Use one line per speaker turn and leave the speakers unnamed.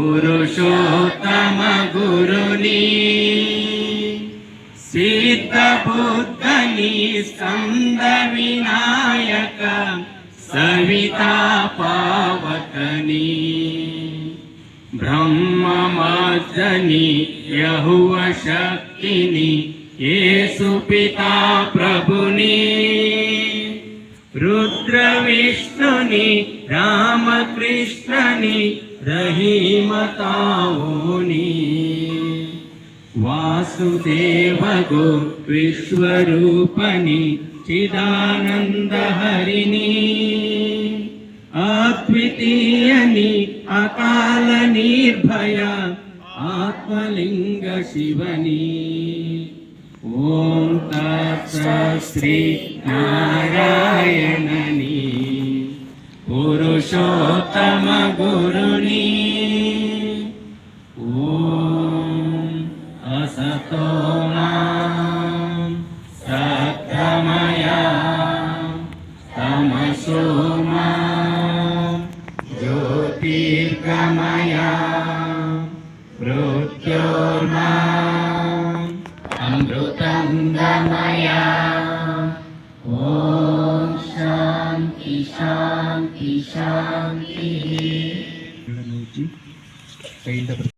पुरुषोत्तम गुरुनि सिद्धबुद्धनि स्कन्दविनायक सविता पावकनि। ब्रह्ममाजनि यहुवशक्तिनि ये सुपिता प्रभुनि। రుద్రవిష్ణుని రామకృష్ణని రహీమతావుని. వాసుదేవగు విశ్వరూపని చిదానందహరిణి అద్వితీయని అకాల నిర్భయ ఆత్మలింగ శివని. तत्सश्री नारायणनि ॐ असतो मां सत्तमया तमसो मां ज्योतिर्गमया। मृत्योर्माम् अमृतङ्गमया ശാന്തി ശാന്തി.